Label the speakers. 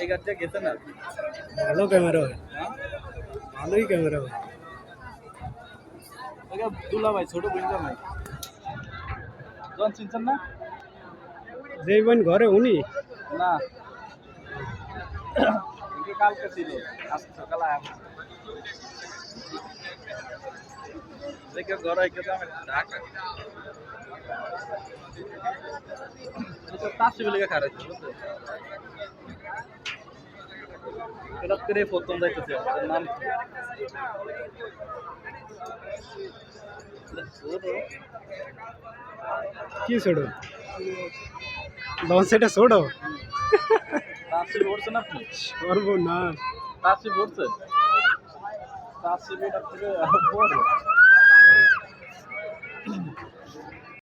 Speaker 1: এই গাড়িটা গেছে না?
Speaker 2: ভালো ক্যামেরা হয় ভালোই ক্যামেরা হয়
Speaker 1: দুলা ভাই ছোট বুঝলাম ভাই জন চিনছেন না?
Speaker 2: যেই বোন ঘরে উনি?
Speaker 1: না। কালকে ছিল আজকে সকালে দেখে ঘর আইকে আমি ঢাকা। তাসি বলে খারাইছে এটা করে প্রথম যাইতেছে নাম কি? এটা ছোট।
Speaker 2: ছোড়ো লঞ্চেটা ছোড়ো
Speaker 1: তাসি পড়ছেন আপনি?
Speaker 2: সর্বনাশ।
Speaker 1: তাসি পড়ছেন তাসি বেটার থেকে বড়